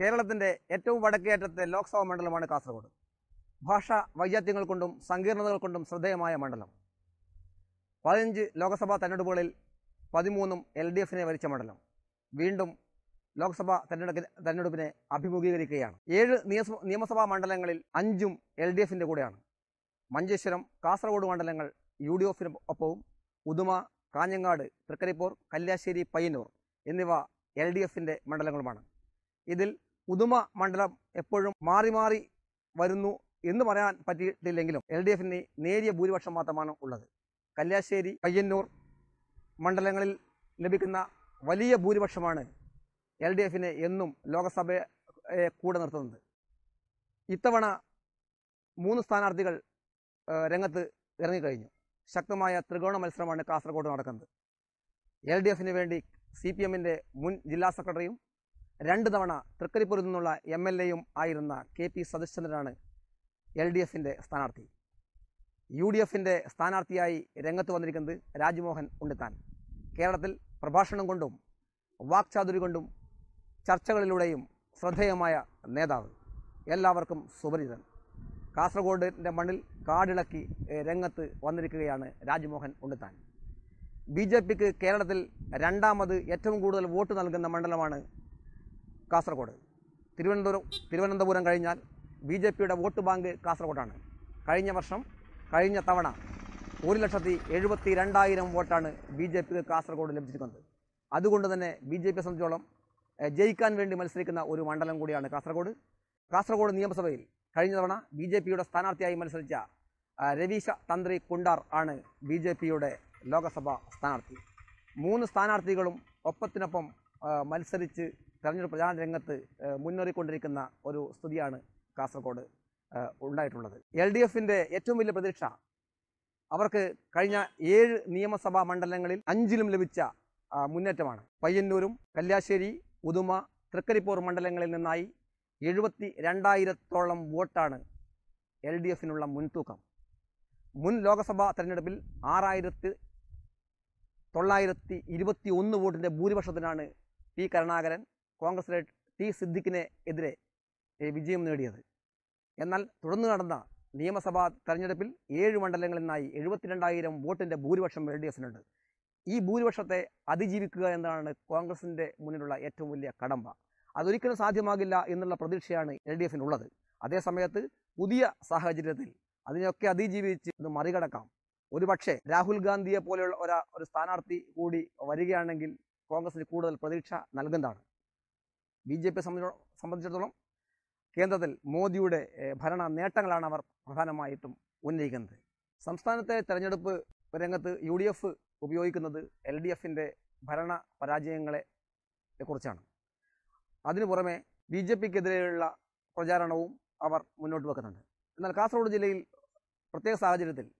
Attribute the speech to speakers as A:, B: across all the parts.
A: കേരളത്തിന്റെ ഏറ്റവും വടക്കേറ്റത്തെ ലോക്സഭാ മണ്ഡലമാണ് കാസർഗോഡ്. ഭാഷാ വൈജാത്യങ്ങൾ കൊണ്ടും സങ്കീർണതകൾ കൊണ്ടും ശ്രദ്ധേയമായ മണ്ഡലം. പതിനഞ്ച് ലോക്സഭാ തെരഞ്ഞെടുപ്പുകളിൽ പതിമൂന്നും എൽ ഡി എഫിനെ വരിച്ച മണ്ഡലം. വീണ്ടും ലോക്സഭാ തെരഞ്ഞെടുപ്പ് തെരഞ്ഞെടുപ്പിനെ അഭിമുഖീകരിക്കുകയാണ്. ഏഴ് നിയമസഭാ മണ്ഡലങ്ങളിൽ അഞ്ചും എൽ ഡി എഫിന്റെ കൂടെയാണ്. മഞ്ചേശ്വരം കാസർഗോഡ് മണ്ഡലങ്ങൾ യു ഡി എഫിന് ഒപ്പവും ഉദുമ കാഞ്ഞങ്ങാട് തൃക്കരിപ്പൂർ കല്യാശ്ശേരി പയ്യന്നൂർ എന്നിവ എൽ ഡി എഫിന്റെ മണ്ഡലങ്ങളുമാണ്. ഇതിൽ ഉദുമ മണ്ഡലം എപ്പോഴും മാറി മാറി വരുന്നു എന്ന് പറയാൻ പറ്റിയിട്ടില്ലെങ്കിലും എൽ ഡി എഫിന് നേരിയ ഭൂരിപക്ഷം മാത്രമാണ് ഉള്ളത്. കല്യാശ്ശേരി പയ്യന്നൂർ മണ്ഡലങ്ങളിൽ ലഭിക്കുന്ന വലിയ ഭൂരിപക്ഷമാണ് എൽ ഡി എഫിനെ എന്നും ലോകസഭയെ കൂടെ നിർത്തുന്നത്. ഇത്തവണ മൂന്ന് സ്ഥാനാർത്ഥികൾ രംഗത്ത് ഇറങ്ങിക്കഴിഞ്ഞു. ശക്തമായ ത്രികോണ മത്സരമാണ് കാസർഗോഡ് നടക്കുന്നത്. എൽ ഡി എഫിന് വേണ്ടി സി പി എമ്മിന്റെ മുൻ ജില്ലാ സെക്രട്ടറിയും രണ്ട് തവണ തൃക്കരിപ്പൂരിൽ നിന്നുള്ള എം എൽ എയും ആയിരുന്ന കെ പി സതീശ്ചന്ദ്രനാണ് എൽ ഡി എഫിന്റെ സ്ഥാനാർത്ഥി. യു ഡി എഫിന്റെ സ്ഥാനാർത്ഥിയായി രംഗത്ത് വന്നിരിക്കുന്നത് രാജ്മോഹൻ ഉണ്ണിത്താൻ. കേരളത്തിൽ പ്രഭാഷണം കൊണ്ടും വാക്ചാതുരി കൊണ്ടും ചർച്ചകളിലൂടെയും ശ്രദ്ധേയമായ നേതാവ്. എല്ലാവർക്കും സുപരിചിതൻ. കാസർഗോഡിന്റെ മണ്ണിൽ കാടിളക്കി രംഗത്ത് വന്നിരിക്കുകയാണ് രാജ്മോഹൻ ഉണ്ണിത്താൻ. ബി ജെ പിക്ക് കേരളത്തിൽ രണ്ടാമത് ഏറ്റവും കൂടുതൽ വോട്ട് നൽകുന്ന മണ്ഡലമാണ് കാസർഗോഡ്. തിരുവനന്തപുരം തിരുവനന്തപുരം കഴിഞ്ഞാൽ ബി ജെ പിയുടെ വോട്ട് ബാങ്ക് കാസർഗോഡാണ്. കഴിഞ്ഞ വർഷം കഴിഞ്ഞ തവണ ഒരു ലക്ഷത്തി എഴുപത്തി രണ്ടായിരം വോട്ടാണ് ബി ജെ പിക്ക് കാസർഗോഡ് ലഭിച്ചിരിക്കുന്നത്. അതുകൊണ്ട് തന്നെ ബി ജെ പിയെ സംബന്ധിച്ചോളം ജയിക്കാൻ വേണ്ടി മത്സരിക്കുന്ന ഒരു മണ്ഡലം കൂടിയാണ് കാസർഗോഡ്. കാസർഗോഡ് നിയമസഭയിൽ കഴിഞ്ഞ തവണ ബി ജെ പിയുടെ സ്ഥാനാർത്ഥിയായി മത്സരിച്ച രവീശ തന്ത്രി കുണ്ടാർ ആണ് ബി ജെ പിയുടെ ലോകസഭാ സ്ഥാനാർത്ഥി. മൂന്ന് സ്ഥാനാർത്ഥികളും ഒപ്പത്തിനൊപ്പം മത്സരിച്ച് തെരഞ്ഞെടുപ്പ് പ്രചാരണ രംഗത്ത് മുന്നേറിക്കൊണ്ടിരിക്കുന്ന ഒരു സ്ഥിതിയാണ് കാസർഗോഡ് ഉണ്ടായിട്ടുള്ളത്. എൽ ഡി എഫിന്റെ ഏറ്റവും വലിയ പ്രതീക്ഷ അവർക്ക് കഴിഞ്ഞ ഏഴ് നിയമസഭാ മണ്ഡലങ്ങളിൽ അഞ്ചിലും ലഭിച്ച മുന്നേറ്റമാണ്. പയ്യന്നൂരും കല്യാശ്ശേരി ഉദുമ തൃക്കരിപ്പൂർ മണ്ഡലങ്ങളിൽ നിന്നായി എഴുപത്തി രണ്ടായിരത്തോളം വോട്ടാണ് എൽ ഡി എഫിനുള്ള മുൻതൂക്കം. മുൻ ലോക്സഭാ തെരഞ്ഞെടുപ്പിൽ ആറായിരത്തി തൊള്ളായിരത്തി ഇരുപത്തി ഒന്ന് വോട്ടിന്റെ ഭൂരിപക്ഷത്തിനാണ് പി കരുണാകരൻ കോൺഗ്രസിലെ ടി സിദ്ദിഖിനെ എതിരെ വിജയം നേടിയത്. എന്നാൽ തുടർന്ന് നടന്ന നിയമസഭാ തെരഞ്ഞെടുപ്പിൽ ഏഴ് മണ്ഡലങ്ങളിൽ നിന്നായി എഴുപത്തിരണ്ടായിരം വോട്ടിന്റെ ഭൂരിപക്ഷം എൽ ഡി എഫിനുണ്ട്. ഈ ഭൂരിപക്ഷത്തെ അതിജീവിക്കുക എന്നതാണ് കോൺഗ്രസിന്റെ മുന്നിലുള്ള ഏറ്റവും വലിയ കടമ്പ. അതൊരിക്കലും സാധ്യമാകില്ല എന്നുള്ള പ്രതീക്ഷയാണ് എൽ ഡി എഫിനുള്ളത്. അതേസമയത്ത് പുതിയ സാഹചര്യത്തിൽ അതിനെയൊക്കെ അതിജീവിച്ച് ഇത് മറികടക്കാം. ഒരുപക്ഷെ രാഹുൽ ഗാന്ധിയെ പോലെയുള്ള ഒരു സ്ഥാനാർത്ഥി കൂടി വരികയാണെങ്കിൽ കോൺഗ്രസിന് കൂടുതൽ പ്രതീക്ഷ നൽകുന്നതാണ്. ബി ജെ പി സംബന്ധിച്ചിടത്തോളം കേന്ദ്രത്തിൽ മോദിയുടെ ഭരണ നേട്ടങ്ങളാണ് അവർ പ്രധാനമായിട്ടും ഉന്നയിക്കുന്നത്. സംസ്ഥാനത്തെ തെരഞ്ഞെടുപ്പ് രംഗത്ത് യു ഡി എഫ് ഉപയോഗിക്കുന്നത് എൽ ഡി എഫിന്റെ ഭരണ പരാജയങ്ങളെ കുറിച്ചാണ്. അതിനു പുറമെ ബി ജെ പിക്കെതിരെയുള്ള പ്രചാരണവും അവർ മുന്നോട്ട് വെക്കുന്നുണ്ട്. എന്നാൽ കാസർഗോഡ് ജില്ലയിൽ പ്രത്യേക സാഹചര്യത്തിൽ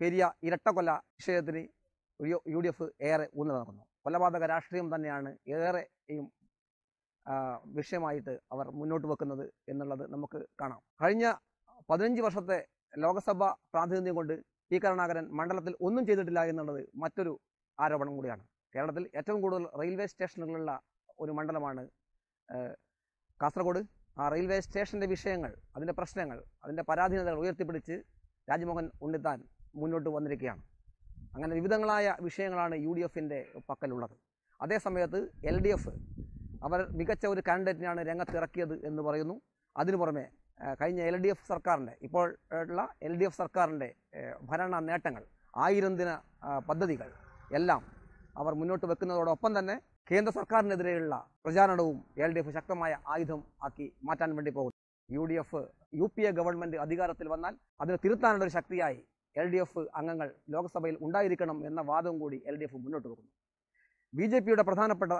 A: പെരിയ ഇരട്ടക്കൊല വിഷയത്തിന് യു- ഡി എഫ് ഏറെ ഊന്നൽ നൽകുന്നു. കൊലപാതക രാഷ്ട്രീയം തന്നെയാണ് ഏറെയും വിഷയമായിട്ട് അവർ മുന്നോട്ട് വെക്കുന്നത് എന്നുള്ളത് നമുക്ക് കാണാം. കഴിഞ്ഞ പതിനഞ്ച് വർഷത്തെ ലോകസഭ പ്രാതിനിധ്യം കൊണ്ട് പി കരുണാകരൻ മണ്ഡലത്തിൽ ഒന്നും ചെയ്തിട്ടില്ല എന്നുള്ളത് മറ്റൊരു ആരോപണം കൂടിയാണ്. കേരളത്തിൽ ഏറ്റവും കൂടുതൽ റെയിൽവേ സ്റ്റേഷനുകളുള്ള ഒരു മണ്ഡലമാണ് കാസർഗോഡ്. ആ റെയിൽവേ സ്റ്റേഷന്റെ വിഷയങ്ങൾ അതിന്റെ പ്രശ്നങ്ങൾ അതിന്റെ പരാധീനതകൾ ഉയർത്തിപ്പിടിച്ച് രാജ്മോഹൻ ഉണ്ണിത്താൻ മുന്നോട്ട് വന്നിരിക്കുകയാണ്. അങ്ങനെ വിവിധങ്ങളായ വിഷയങ്ങളാണ് യു ഡി എഫിന്റെ പക്കലുള്ളത്. അതേസമയത്ത് എൽ ഡി എഫ് അവർ മികച്ച ഒരു കാൻഡിഡേറ്റിനാണ് രംഗത്തിറക്കിയത് എന്ന് പറയുന്നു. അതിനു പുറമെ കഴിഞ്ഞ എൽ ഡി എഫ് സർക്കാരിന്റെ ഇപ്പോൾ ഉള്ള എൽ ഡി എഫ് സർക്കാരിന്റെ ഭരണ നേട്ടങ്ങൾ ആയിരം ദിന പദ്ധതികൾ എല്ലാം അവർ മുന്നോട്ട് വെക്കുന്നതോടൊപ്പം തന്നെ കേന്ദ്ര സർക്കാരിനെതിരെയുള്ള പ്രചാരണവും എൽ ഡി എഫ് ശക്തമായ ആയുധം ആക്കി മാറ്റാൻ വേണ്ടി പോകുന്നു. U D F U P A government അധികാരത്തിൽ വന്നാൽ അതിനെ തിരുത്താനുള്ള ഒരു ശക്തിയായി എൽ ഡി എഫ് അംഗങ്ങൾ ലോക്സഭയിൽ ഉണ്ടായിരിക്കണം എന്ന വാദവും കൂടി എൽ ഡി എഫ് മുന്നോട്ട് വെക്കുന്നു. ബി ജെ പിയുടെ പ്രധാനപ്പെട്ട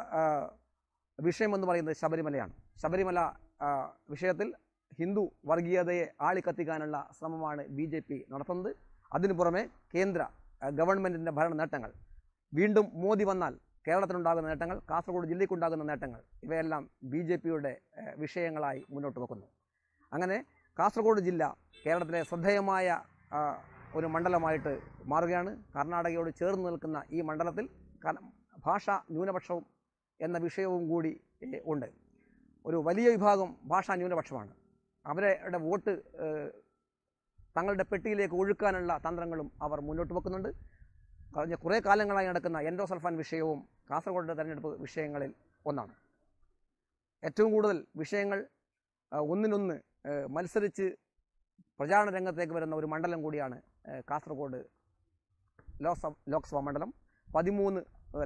A: വിഷയം എന്ന് പറയുന്നത് ശബരിമലയാണ്. ശബരിമല വിഷയത്തിൽ ഹിന്ദു വർഗീയതയെ ആളിക്കത്തിക്കാനുള്ള ശ്രമമാണ് ബി ജെ പി നടത്തുന്നത്. അതിനു പുറമെ കേന്ദ്ര ഗവൺമെന്റിന്റെ ഭരണ നേട്ടങ്ങൾ. വീണ്ടും മോദി വന്നാൽ കേരളത്തിനുണ്ടാകുന്ന നേട്ടങ്ങൾ കാസർഗോഡ് ജില്ലയ്ക്കുണ്ടാകുന്ന നേട്ടങ്ങൾ ഇവയെല്ലാം ബി ജെ പിയുടെ വിഷയങ്ങളായി മുന്നോട്ട് വെക്കുന്നു. അങ്ങനെ കാസർഗോഡ് ജില്ല കേരളത്തിലെ ശ്രദ്ധേയമായ ഒരു മണ്ഡലമായിട്ട് മാറുകയാണ്. കർണാടകയോട് ചേർന്ന് നിൽക്കുന്ന ഈ മണ്ഡലത്തിൽ ഭാഷാ ന്യൂനപക്ഷവും എന്ന വിഷയവും കൂടി ഉണ്ട്. ഒരു വലിയ വിഭാഗം ഭാഷാ ന്യൂനപക്ഷമാണ് അവരുടെ വോട്ട് തങ്ങളുടെ പെട്ടിയിലേക്ക് ഒഴുക്കാനുള്ള തന്ത്രങ്ങളും അവർ മുന്നോട്ട് വെക്കുന്നുണ്ട്. കഴിഞ്ഞ കുറേ കാലങ്ങളായി നടക്കുന്ന എൻഡോസൾഫാൻ വിഷയവും കാസർഗോഡിന്റെ തെരഞ്ഞെടുപ്പ് വിഷയങ്ങളിൽ ഒന്നാണ്. ഏറ്റവും കൂടുതൽ വിഷയങ്ങൾ ഒന്നിനൊന്ന് മത്സരിച്ച് പ്രചാരണ രംഗത്തേക്ക് വരുന്ന ഒരു മണ്ഡലം കൂടിയാണ് കാസർഗോഡ് ലോക്സഭ ലോക്സഭാ മണ്ഡലം. പതിമൂന്ന്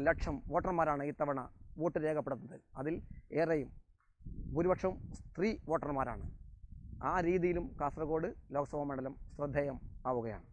A: ലക്ഷം വോട്ടർമാരാണ് ഇത്തവണ വോട്ട് രേഖപ്പെടുത്തുന്നത്. അതിൽ ഏറെയും ഭൂരിപക്ഷവും സ്ത്രീ വോട്ടർമാരാണ്. ആ രീതിയിലും കാസർഗോഡ് ലോക്സഭാ മണ്ഡലം ശ്രദ്ധേയം ആവുകയാണ്.